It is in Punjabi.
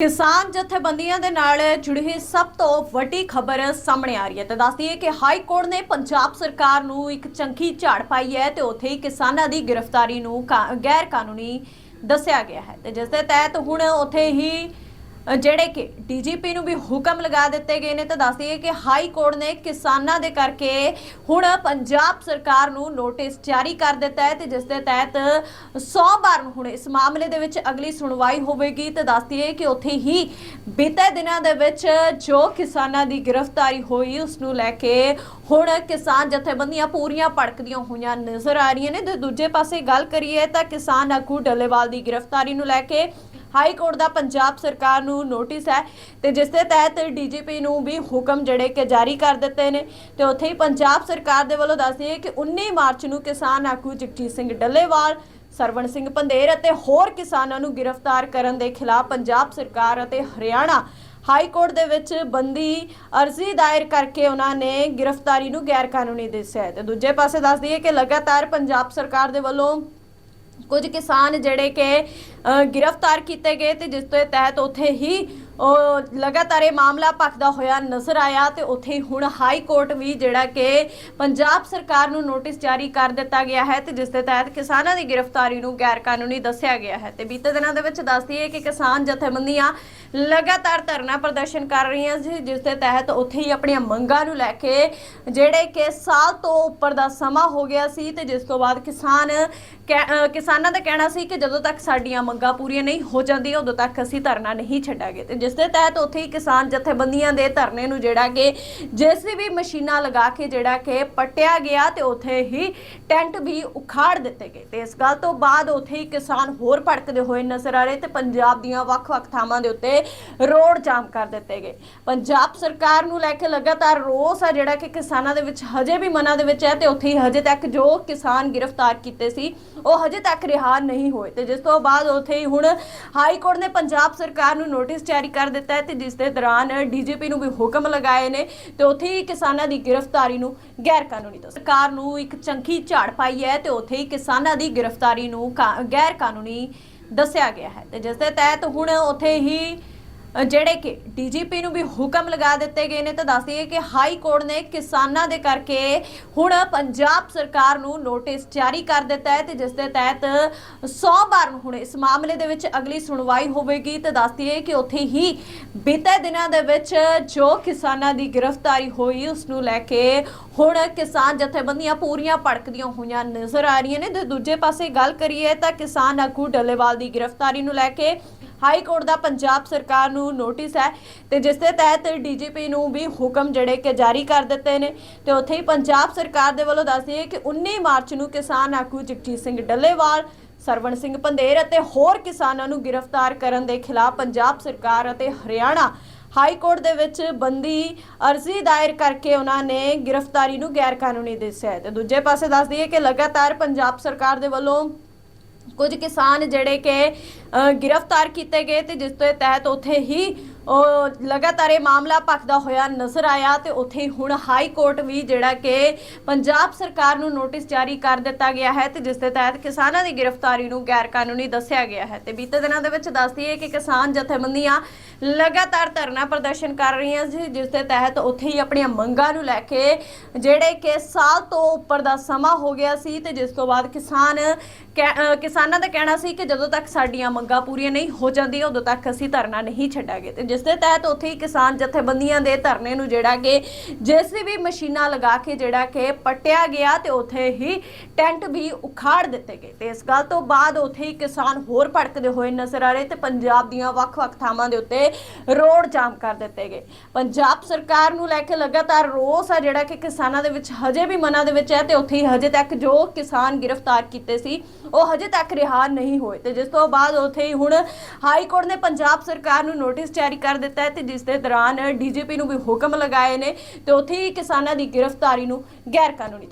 ਕਿਸਾਨ ਜਥੇਬੰਦੀਆਂ ਦੇ ਨਾਲ ਜੁੜੀ ਸਭ ਤੋਂ ਵੱਡੀ ਖਬਰ ਸਾਹਮਣੇ ਆ ਰਹੀ ਹੈ। ਤੇ ਦੱਸਦੀ ਹੈ ਕਿ ਹਾਈ ਕੋਰਟ ਨੇ ਪੰਜਾਬ ਸਰਕਾਰ ਨੂੰ ਇੱਕ ਚੰਗੀ ਝਾੜ ਪਾਈ ਹੈ ਤੇ ਉੱਥੇ ਹੀ ਕਿਸਾਨਾਂ ਦੀ ਗ੍ਰਿਫਤਾਰੀ ਨੂੰ ਕਾ- ਗੈਰ ਕਾਨੂੰਨੀ ਦੱਸਿਆ ਗਿਆ ਹੈ। ਤੇ ਜਿਸ ਦੇ ਤਹਿਤ ਹੁਣ ਉੱਥੇ ਹੀ ਜਿਹੜੇ ਕਿ ਡੀਜੀਪੀ ਨੂੰ ਵੀ ਹੁਕਮ ਲਗਾ ਦਿੱਤੇ ਗਏ ਨੇ ਤਾਂ ਦੱਸਦੀ ਹੈ ਕਿ ਹਾਈ ਕੋਰਟ ਨੇ ਕਿਸਾਨਾਂ ਦੇ ਕਰਕੇ ਹੁਣ ਪੰਜਾਬ ਸਰਕਾਰ ਨੂੰ ਨੋਟਿਸ ਜਾਰੀ ਕਰ ਦਿੱਤਾ ਹੈ ਤੇ ਜਿਸ ਦੇ ਤਹਿਤ ਸੋਮਵਾਰ ਨੂੰ ਹੁਣ ਇਸ ਮਾਮਲੇ ਦੇ ਵਿੱਚ ਅਗਲੀ ਸੁਣਵਾਈ ਹੋਵੇਗੀ ਤੇ ਦੱਸਦੀ ਹੈ ਕਿ ਉੱਥੇ ਹੀ ਬੀਤੇ ਦਿਨਾਂ ਦੇ ਵਿੱਚ ਜੋ ਕਿਸਾਨਾਂ ਦੀ ਗ੍ਰਿਫਤਾਰੀ ਹੋਈ, ਉਸ ਨੂੰ ਲੈ ਕੇ ਹੁਣ ਕਿਸਾਨ ਜਥੇਬੰਦੀਆਂ ਪੂਰੀਆਂ ਭੜਕਦੀਆਂ ਹੋਈਆਂ ਨਜ਼ਰ ਆ ਰਹੀਆਂ ਨੇ। ਤੇ ਦੂਜੇ ਪਾਸੇ ਗੱਲ ਕਰੀਏ ਤਾਂ ਕਿਸਾਨ ਆਗੂ ਡੱਲੇਵਾਲ ਦੀ ਗ੍ਰਿਫਤਾਰੀ ਨੂੰ ਲੈ ਕੇ ਹਾਈ ਕੋਰਟ ਦਾ ਪੰਜਾਬ ਸਰਕਾਰ ਨੂੰ ਨੋਟਿਸ ਹੈ ਤੇ ਜਿਸ ਦੇ ਤਹਿਤ ਡੀਜੀਪੀ ਨੂੰ ਵੀ ਹੁਕਮ ਜਿਹੜੇ ਕਿ ਜਾਰੀ ਕਰ ਦਿੱਤੇ ਨੇ ਤੇ ਉੱਥੇ ਹੀ ਪੰਜਾਬ ਸਰਕਾਰ ਦੇ ਵੱਲੋਂ ਦੱਸਦੀ ਹੈ ਕਿ 19 ਮਾਰਚ ਨੂੰ ਕਿਸਾਨ ਆਗੂ ਜਗਜੀਤ ਸਿੰਘ ਡੱਲੇਵਾਲ, ਸਰਵਣ ਸਿੰਘ ਪੰਦੇਰ ਅਤੇ ਹੋਰ ਕਿਸਾਨਾਂ ਨੂੰ ਗ੍ਰਿਫਤਾਰ ਕਰਨ ਦੇ ਖਿਲਾਫ ਪੰਜਾਬ ਸਰਕਾਰ ਅਤੇ ਹਰਿਆਣਾ ਹਾਈ ਕੋਰਟ ਦੇ ਵਿੱਚ ਬੰਦੀ ਅਰਜ਼ੀ ਦਾਇਰ ਕਰਕੇ ਉਹਨਾਂ ਨੇ ਗ੍ਰਿਫਤਾਰੀ ਨੂੰ ਗੈਰ ਕਾਨੂੰਨੀ ਦੱਸਿਆ ਹੈ ਤੇ ਦੂਜੇ ਪਾਸੇ ਦੱਸਦੀ ਹੈ ਕਿ ਲਗਾਤਾਰ ਪੰਜਾਬ ਸਰਕਾਰ ਦੇ ਵੱਲੋਂ ਕੁਝ ਕਿਸਾਨ ਜਿਹੜੇ ਕਿ ਅ, ਗ੍ਰਿਫਤਾਰ ਕੀਤੇ ਗਏ ਤੇ ਜਿਸ ਦੇ ਤਹਿਤ ਉੱਥੇ ਹੀ ਉਹ ਲਗਾਤਾਰ ਇਹ ਮਾਮਲਾ ਭਖਦਾ ਹੋਇਆ ਨਜ਼ਰ ਆਇਆ ਤੇ ਉੱਥੇ ਹੁਣ ਹਾਈ ਕੋਰਟ ਵੀ ਜਿਹੜਾ ਕਿ ਪੰਜਾਬ ਸਰਕਾਰ ਨੂੰ ਨੋਟਿਸ ਜਾਰੀ ਕਰ ਦਿੱਤਾ ਗਿਆ ਹੈ ਤੇ ਜਿਸ ਦੇ ਤਹਿਤ ਕਿਸਾਨਾਂ ਦੀ ਗ੍ਰਿਫਤਾਰੀ ਨੂੰ ਗੈਰ ਕਾਨੂੰਨੀ ਦੱਸਿਆ ਗਿਆ ਹੈ। ਤੇ ਬੀਤੇ ਦਿਨਾਂ ਦੇ ਵਿੱਚ ਦੱਸਦੀ ਹੈ ਕਿ ਕਿਸਾਨ ਜਥੇਬੰਦੀਆਂ ਲਗਾਤਾਰ ਧਰਨਾ ਪ੍ਰਦਰਸ਼ਨ ਕਰ ਰਹੀਆਂ ਸੀ, ਜਿਸ ਦੇ ਤਹਿਤ ਉੱਥੇ ਹੀ ਆਪਣੀਆਂ ਮੰਗਾਂ ਨੂੰ ਲੈ ਕੇ ਜਿਹੜੇ ਕਿ ਸਾਲ ਤੋਂ ਉੱਪਰ ਦਾ ਸਮਾਂ ਹੋ ਗਿਆ ਸੀ ਤੇ ਜਿਸ ਤੋਂ ਬਾਅਦ ਕਿਸਾਨ ਕਹਿ- ਕਿਸਾਨਾਂ ਦਾ ਕਹਿਣਾ ਸੀ ਕਿ ਜਦੋਂ ਤੱਕ ਸਾਡੀਆਂ ਮੰਗਾਂ ਪੂਰੀਆਂ ਨਹੀਂ ਹੋ ਜਾਂਦੀਆਂ, ਉਦੋਂ ਤੱਕ ਅਸੀਂ ਧਰਨਾ ਨਹੀਂ ਛੱਡਾਂਗੇ। ਤੇ ਜਿਸ ਦੇ ਤਹਿਤ ਉੱਥੇ ਹੀ ਕਿਸਾਨ ਜਥੇਬੰਦੀਆਂ ਦੇ ਧਰਨੇ ਨੂੰ ਜਿਹੜਾ ਕਿ ਜੇਸੀਬੀ ਮਸ਼ੀਨਾਂ ਲਗਾ ਕੇ ਜਿਹੜਾ ਕਿ ਪੱਟਿਆ ਗਿਆ ਤੇ ਉੱਥੇ ਹੀ ਟੈਂਟ ਵੀ ਉਖਾੜ ਦਿੱਤੇ ਗਏ। ਤੇ ਇਸ ਗੱਲ ਤੋਂ ਬਾਅਦ ਉੱਥੇ ਹੀ ਕਿਸਾਨ ਹੋਰ ਭੜਕਦੇ ਹੋਏ ਨਜ਼ਰ ਆ ਰਹੇ ਤੇ ਪੰਜਾਬ ਦੀਆਂ ਵੱਖ-ਵੱਖ ਥਾਵਾਂ ਦੇ ਉੱਤੇ ਰੋਡ ਜਾਮ ਕਰ ਦਿੱਤੇ ਗਏ। ਪੰਜਾਬ ਸਰਕਾਰ ਨੂੰ ਲੈ ਕੇ ਲਗਾਤਾਰ ਰੋਸ ਆ ਜਿਹੜਾ ਕਿ ਕਿਸਾਨਾਂ ਦੇ ਵਿੱਚ ਹਜੇ ਵੀ ਮਨਾਂ ਦੇ ਵਿੱਚ ਹੈ ਤੇ ਉੱਥੇ ਹੀ ਹਜੇ ਤੱਕ ਜੋ ਕਿਸਾਨ ਗ੍ਰਿਫਤਾਰ ਕੀਤੇ ਸੀ, ਉਹ ਹਜੇ ਤੱਕ ਰਿਹਾ ਨਹੀਂ ਹੋਏ। ਤੇ ਜਿਸ ਤੋਂ ਬਾਅਦ ਉੱਥੇ ਹੀ ਹੁਣ ਹਾਈ ਕੋਰਟ ਨੇ ਪੰਜਾਬ ਸਰਕਾਰ ਨੂੰ ਨੋਟਿਸ ਜਾਰੀ ਕਰ ਦਿੱਤਾ ਹੈ ਤੇ ਜਿਸ ਦੇ ਦੌਰਾਨ ਡੀਜੀਪੀ ਨੂੰ ਵੀ ਹੁਕਮ ਲਗਾਏ ਨੇ ਤੇ ਉੱਥੇ ਹੀ ਕਿਸਾਨਾਂ ਦੀ ਗ੍ਰਿਫਤਾਰੀ ਨੂੰ ਗੈਰ ਕਾਨੂੰਨੀ ਦੱਸਿਆ ਸਰਕਾਰ ਨੂੰ ਇੱਕ ਚੰਗੀ ਝਾੜ ਪਾਈ ਹੈ ਤੇ ਉੱਥੇ ਹੀ ਕਿਸਾਨਾਂ ਦੀ ਗ੍ਰਿਫਤਾਰੀ ਨੂੰ ਕਾ- ਗੈਰ ਕਾਨੂੰਨੀ ਦੱਸਿਆ ਗਿਆ ਹੈ ਤੇ ਜਿਸ ਦੇ ਤਹਿਤ ਹੁਣ ਉੱਥੇ ਹੀ ਜਿਹੜੇ ਕਿ ਡੀਜੀਪੀ ਨੂੰ ਵੀ ਹੁਕਮ ਲਗਾ ਦਿੱਤੇ ਗਏ ਨੇ ਤਾਂ ਦੱਸਦੀ ਕਿ ਹਾਈ ਕੋਰਟ ਨੇ ਕਿਸਾਨਾਂ ਦੇ ਕਰਕੇ ਹੁਣ ਪੰਜਾਬ ਸਰਕਾਰ ਨੂੰ ਨੋਟਿਸ ਜਾਰੀ ਕਰ ਦਿੱਤਾ ਹੈ ਤੇ ਜਿਸ ਦੇ ਤਹਿਤ ਸੋਮਵਾਰ ਨੂੰ ਹੁਣ ਇਸ ਮਾਮਲੇ ਦੇ ਵਿੱਚ ਅਗਲੀ ਸੁਣਵਾਈ ਹੋਵੇਗੀ ਤੇ ਦੱਸਦੀ ਕਿ ਉੱਥੇ ਹੀ ਬੀਤੇ ਦਿਨਾਂ ਦੇ ਵਿੱਚ ਜੋ ਕਿਸਾਨਾਂ ਦੀ ਗ੍ਰਿਫਤਾਰੀ ਹੋਈ, ਉਸ ਨੂੰ ਲੈ ਕੇ ਹੁਣ ਕਿਸਾਨ ਜਥੇਬੰਦੀਆਂ ਪੂਰੀਆਂ ਭੜਕਦੀਆਂ ਹੋਈਆਂ ਨਜ਼ਰ ਆ ਰਹੀਆਂ ਨੇ। ਤੇ ਦੂਜੇ ਪਾਸੇ ਗੱਲ ਕਰੀਏ ਤਾਂ ਕਿਸਾਨ ਆਗੂ ਡੱਲੇਵਾਲ ਦੀ ਗ੍ਰਿਫਤਾਰੀ ਨੂੰ ਲੈ ਕੇ ਹਾਈ ਕੋਰਟ ਦਾ ਪੰਜਾਬ ਸਰਕਾਰ ਨੂੰ ਨੋਟਿਸ ਹੈ ਤੇ ਜਿਸ ਦੇ ਤਹਿਤ ਡੀਜੀਪੀ ਨੂੰ ਵੀ ਹੁਕਮ ਜਿਹੜੇ ਕਿ ਜਾਰੀ ਕਰ ਦਿੱਤੇ ਨੇ ਤੇ ਉੱਥੇ ਹੀ ਪੰਜਾਬ ਸਰਕਾਰ ਦੇ ਵੱਲੋਂ ਦੱਸਦੀ ਹੈ ਕਿ 19 ਮਾਰਚ ਨੂੰ ਕਿਸਾਨ ਆਗੂ ਜਗਜੀਤ ਸਿੰਘ ਡੱਲੇਵਾਲ, ਸਰਵਣ ਸਿੰਘ ਪੰਦੇਰ ਅਤੇ ਹੋਰ ਕਿਸਾਨਾਂ ਨੂੰ ਗ੍ਰਿਫਤਾਰ ਕਰਨ ਦੇ ਖਿਲਾਫ ਪੰਜਾਬ ਸਰਕਾਰ ਅਤੇ ਹਰਿਆਣਾ ਹਾਈ ਕੋਰਟ ਦੇ ਵਿੱਚ ਬੰਦੀ ਅਰਜ਼ੀ ਦਾਇਰ ਕਰਕੇ ਉਹਨਾਂ ਨੇ ਗ੍ਰਿਫਤਾਰੀ ਨੂੰ ਗੈਰ ਕਾਨੂੰਨੀ ਦੱਸਿਆ ਹੈ ਤੇ ਦੂਜੇ ਪਾਸੇ ਦੱਸਦੀ ਹੈ ਕਿ ਲਗਾਤਾਰ ਪੰਜਾਬ ਸਰਕਾਰ ਦੇ ਵੱਲੋਂ ਕੁਝ ਕਿਸਾਨ ਜਿਹੜੇ ਕਿ ਅ, ਗ੍ਰਿਫਤਾਰ ਕੀਤੇ ਗਏ ਤੇ ਜਿਸ ਦੇ ਤਹਿਤ ਉੱਥੇ ਹੀ ਉਹ ਲਗਾਤਾਰ ਇਹ ਮਾਮਲਾ ਭਖਦਾ ਹੋਇਆ ਨਜ਼ਰ ਆਇਆ ਤੇ ਉੱਥੇ ਹੀ ਹੁਣ ਹਾਈ ਕੋਰਟ ਵੀ ਜਿਹੜਾ ਕਿ ਪੰਜਾਬ ਸਰਕਾਰ ਨੂੰ ਨੋਟਿਸ ਜਾਰੀ ਕਰ ਦਿੱਤਾ ਗਿਆ ਹੈ ਤੇ ਜਿਸ ਦੇ ਤਹਿਤ ਕਿਸਾਨਾਂ ਦੀ ਗ੍ਰਿਫਤਾਰੀ ਨੂੰ ਗੈਰ ਕਾਨੂੰਨੀ ਦੱਸਿਆ ਗਿਆ ਹੈ। ਤੇ ਬੀਤੇ ਦਿਨਾਂ ਦੇ ਵਿੱਚ ਦੱਸਦੀ ਹੈ ਕਿ ਕਿਸਾਨ ਜਥੇਬੰਦੀਆਂ ਲਗਾਤਾਰ ਧਰਨਾ ਪ੍ਰਦਰਸ਼ਨ ਕਰ ਰਹੀਆਂ ਸੀ, ਜਿਸ ਦੇ ਤਹਿਤ ਉੱਥੇ ਹੀ ਆਪਣੀਆਂ ਮੰਗਾਂ ਨੂੰ ਲੈ ਕੇ ਜਿਹੜੇ ਕਿ ਸਾਲ ਤੋਂ ਉੱਪਰ ਦਾ ਸਮਾਂ ਹੋ ਗਿਆ ਸੀ ਤੇ ਜਿਸ ਤੋਂ ਬਾਅਦ ਕਿਸਾਨ ਕਹਿ- ਕਿਸਾਨਾਂ ਦਾ ਕਹਿਣਾ ਸੀ ਕਿ ਜਦੋਂ ਤੱਕ ਸਾਡੀਆਂ ਮੰਗਾਂ ਪੂਰੀਆਂ ਨਹੀਂ ਹੋ ਜਾਂਦੀਆਂ, ਉਦੋਂ ਤੱਕ ਅਸੀਂ ਧਰਨਾ ਨਹੀਂ ਛੱਡਾਂਗੇ। ਤੇ ਜਿਸ ਦੇ ਤਹਿਤ ਉੱਥੇ ਹੀ ਕਿਸਾਨ ਜਥੇਬੰਦੀਆਂ ਦੇ ਧਰਨੇ ਨੂੰ ਜਿਹੜਾ ਕਿ ਜੇਸੀਬੀ ਮਸ਼ੀਨਾਂ ਲਗਾ ਕੇ ਜਿਹੜਾ ਕਿ ਪੱਟਿਆ ਗਿਆ ਤੇ ਉੱਥੇ ਹੀ ਟੈਂਟ ਵੀ ਉਖਾੜ ਦਿੱਤੇ ਗਏ। ਤੇ ਇਸ ਗੱਲ ਤੋਂ ਬਾਅਦ ਉੱਥੇ ਹੀ ਕਿਸਾਨ ਹੋਰ ਭੜਕਦੇ ਹੋਏ ਨਜ਼ਰ ਆ ਰਹੇ ਤੇ ਪੰਜਾਬ ਦੀਆਂ ਵੱਖ-ਵੱਖ ਥਾਵਾਂ ਦੇ ਉੱਤੇ ਰੋਡ ਜਾਮ ਕਰ ਦਿੱਤੇ ਗਏ। ਪੰਜਾਬ ਸਰਕਾਰ ਨੂੰ ਲੈ ਕੇ ਲਗਾਤਾਰ ਰੋਸ ਆ ਜਿਹੜਾ ਕਿ ਕਿਸਾਨਾਂ ਦੇ ਵਿੱਚ ਹਜੇ ਵੀ ਮਨਾਂ ਦੇ ਵਿੱਚ ਹੈ ਤੇ ਉੱਥੇ ਹੀ ਹਜੇ ਤੱਕ ਜੋ ਕਿਸਾਨ ਗ੍ਰਿਫਤਾਰ ਕੀਤੇ ਸੀ, ਉਹ ਹਜੇ ਤੱਕ ਰਿਹਾ ਨਹੀਂ ਹੋਏ। ਤੇ ਜਿਸ ਤੋਂ ਬਾਅਦ ਉੱਥੇ ਹੀ ਹੁਣ ਹਾਈ ਕੋਰਟ ਨੇ ਪੰਜਾਬ ਸਰਕਾਰ ਨੂੰ ਨੋਟਿਸ ਜਾਰੀ ਕਰ ਦਿੱਤਾ ਹੈ ਤੇ ਜਿਸ ਦੇ ਦੌਰਾਨ ਡੀਜੀਪੀ ਨੂੰ ਵੀ ਹੁਕਮ ਲਗਾਏ ਨੇ ਤੇ ਉੱਥੇ ਹੀ ਕਿਸਾਨਾਂ ਦੀ ਗ੍ਰਿਫਤਾਰੀ ਨੂੰ ਗੈਰ ਕਾਨੂੰਨੀ